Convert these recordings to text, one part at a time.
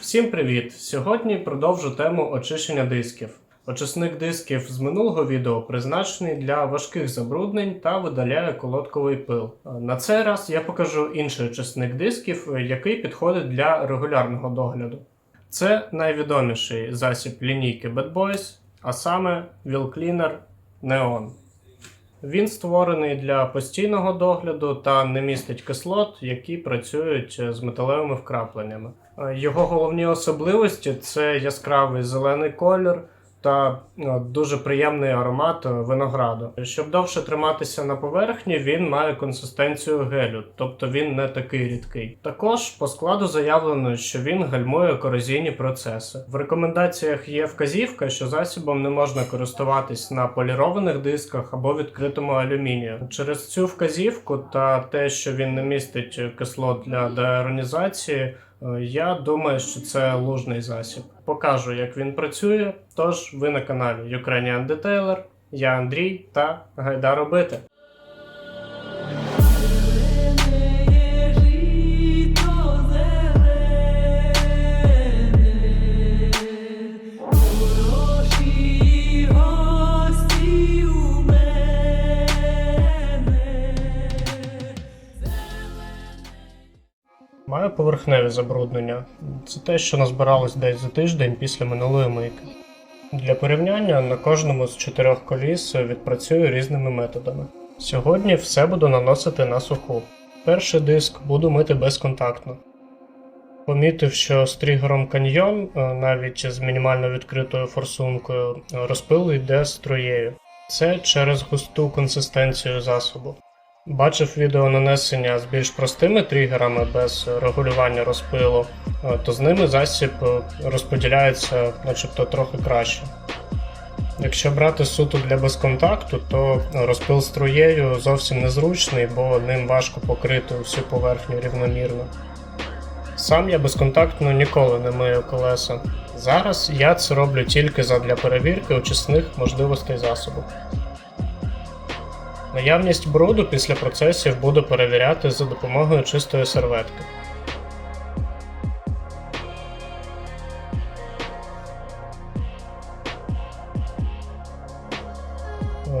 Всім привіт! Сьогодні продовжу тему очищення дисків. Очисник дисків з минулого відео призначений для важких забруднень та видаляє колодковий пил. На цей раз я покажу інший очисник дисків, який підходить для регулярного догляду. Це найвідоміший засіб лінійки Bad Boys, а саме Wheel Cleaner Neon. Він створений для постійного догляду та не містить кислот, які працюють з металевими вкрапленнями. Е, Його головні особливості це яскравий зелений колір та е, дуже приємний аромат винограду. Щоб довше триматися на поверхні, він має консистенцію гелю, тобто він не такий рідкий. Також по складу заявлено, що він гальмує корозійні процеси. В рекомендаціях є вказівка, що засібом не можна користуватись на полірованих дисках або відкритому алюмінію. Через цю вказівку та те, що він не містить кислот для деаронізації. Е, Я думаю, що це лужний засіб. Покажу, як він працює. Тож ви на каналі Ukrainian Detailer, я Андрій та гайда робити. Поверхневі забруднення. Це те, що назбиралось десь за тиждень після минулої мийки. Для порівняння на кожному з чотирьох коліс відпрацюю різними методами. Сьогодні все буду наносити на суху. Перший диск буду мити безконтактно. Помітив, що з тригером каньйон, е, навіть з мінімально відкритою форсункою, розпил йде струєю. Це через густу консистенцію засобу. Бачив відео нанесення з більш простими тригерами без регулювання розпилу, е, то з ними засіб е, розподіляється начебто трохи краще. Якщо брати суто для безконтакту, то розпил струєю зовсім незручний, бо ним важко покрити всю поверхню рівномірно. Сам я безконтактно ніколи не мию колеса. Зараз я це роблю тільки задля перевірки очисних можливостей засобу. Наявність бруду після процесів буду перевіряти за допомогою чистої серветки.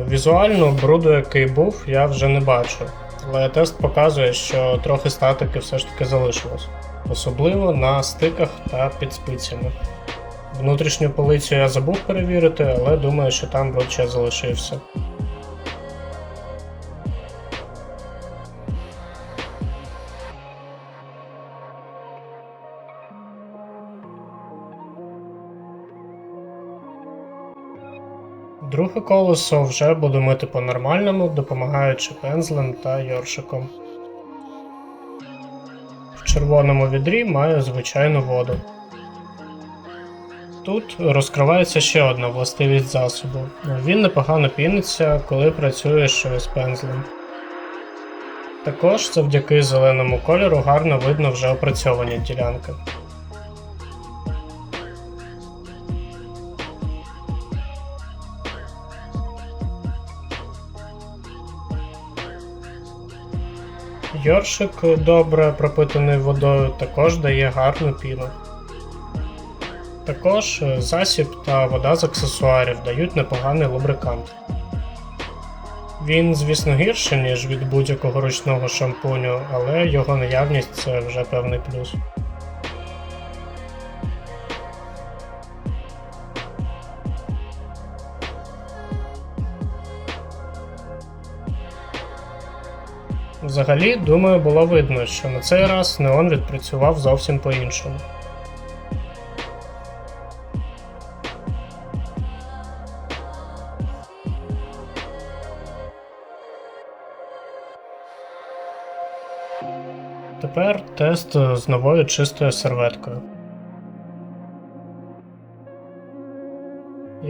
Візуально бруду, який був, я вже не бачу, але тест показує, що трохи статики все ж таки залишилось, особливо на стиках та під спицями. Внутрішню полицю я забув перевірити, але думаю, що там бруд ще залишився. Друге колесо вже буду мити по-нормальному, допомагаючи пензлем та йоршиком. В червоному відрі маю звичайну воду. Тут розкривається ще одна властивість засобу. Він непогано піниться, коли працюєш з пензлем. Також завдяки зеленому кольору гарно видно вже опрацьовані ділянки. Йоршик добре пропитаний водою також дає гарну піну. Також е, засіб та вода з аксесуарів дають непоганий лубрикант. Він, звісно, гірший, ніж від будь-якого ручного шампуню, але його наявність це вже певний плюс. Взагалі, думаю, було видно, що на цей раз неон відпрацював зовсім по-іншому. Тепер тест з новою чистою серветкою.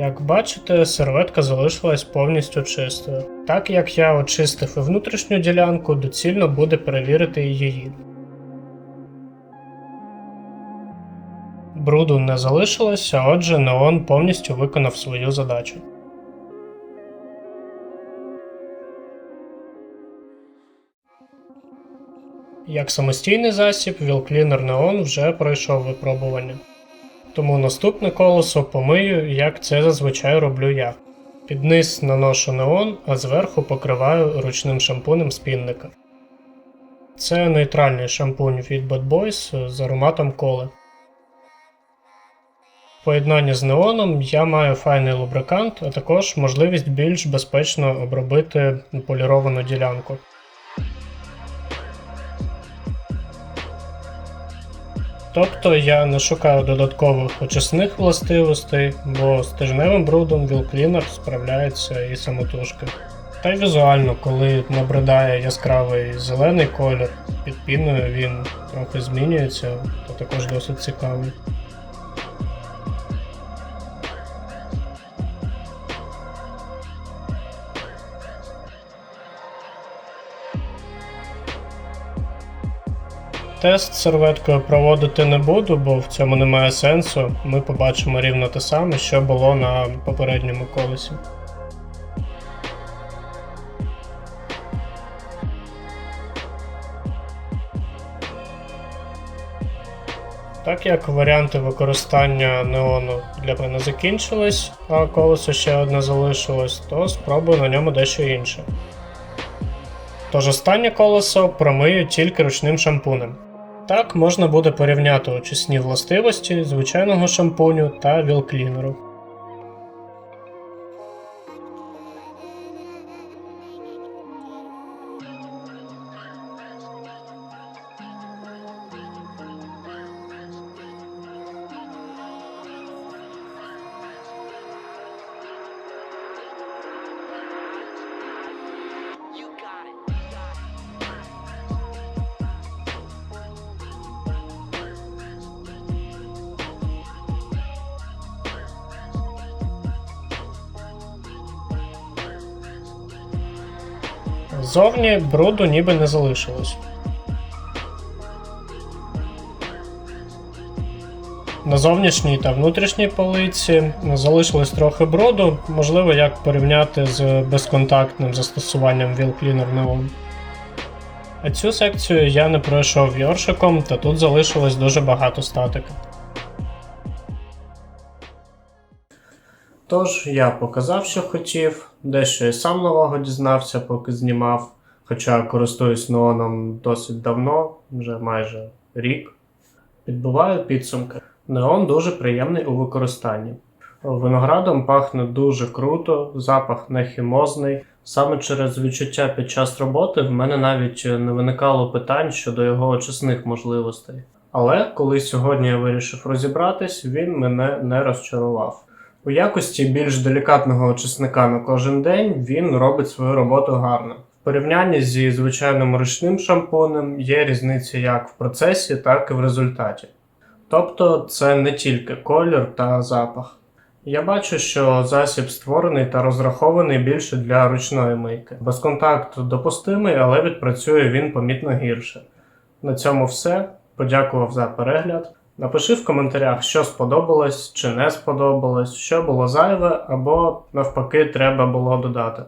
Як бачите, серветка залишилась повністю чистою. Так як я очистив і внутрішню ділянку, доцільно буде перевірити її. Бруду не залишилося, отже, неон повністю виконав свою задачу. Як самостійний засіб, Wheel Neon вже пройшов випробування. Тому наступне колесо помию, як це зазвичай роблю я. Під низ наношу неон, а зверху покриваю ручним шампунем спінника. Це нейтральний шампунь від Bad Boys з ароматом коли. В поєднанні з неоном я маю файний лубрикант, а також можливість більш безпечно обробити поліровану ділянку. Тобто я не шукаю додаткових очисних властивостей, бо з тижневим брудом Вілклінер справляється і самотужки. Та й візуально, коли набридає яскравий зелений колір, під піною він трохи змінюється, то також досить цікавий. Тест серветкою проводити не буду, бо в цьому немає сенсу. Ми побачимо рівно те саме, що було на попередньому колесі. Так як варіанти використання неону для мене закінчились, а колесо ще одне залишилось, то спробую на ньому дещо інше. Тож останнє колесо промию тільки ручним шампунем. Так можна буде порівняти очисні властивості звичайного шампуню та вілклінеру. Зовні бруду ніби не залишилось. На зовнішній та внутрішній полиці залишилось трохи бруду, можливо, як порівняти з безконтактним застосуванням Wheel Cleaner Neon. А цю секцію я не пройшов йоршиком, та тут залишилось дуже багато статики. Тож я показав, що хотів, дещо і сам нового дізнався, поки знімав, хоча користуюсь неоном досить давно, вже майже рік. Підбиваю підсумки. Неон дуже приємний у використанні. Виноградом пахне дуже круто, запах не хімозний. Саме через відчуття під час роботи в мене навіть не виникало питань щодо його очисних можливостей. Але коли сьогодні я вирішив розібратись, він мене не розчарував. У якості більш делікатного очисника на кожен день він робить свою роботу гарно. В порівнянні зі звичайним ручним шампунем є різниця як в процесі, так і в результаті. Тобто це не тільки колір та запах. Я бачу, що засіб створений та розрахований більше для ручної мийки. Безконтакт допустимий, але відпрацює він помітно гірше. На цьому все. Подякував за перегляд. Напиши в коментарях, що сподобалось чи не сподобалось, що було зайве, або навпаки треба було додати.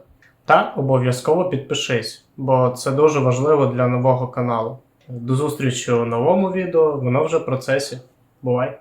Та обов'язково підпишись, бо це дуже важливо для нового каналу. До зустрічі у новому відео, воно вже в процесі. Бувай!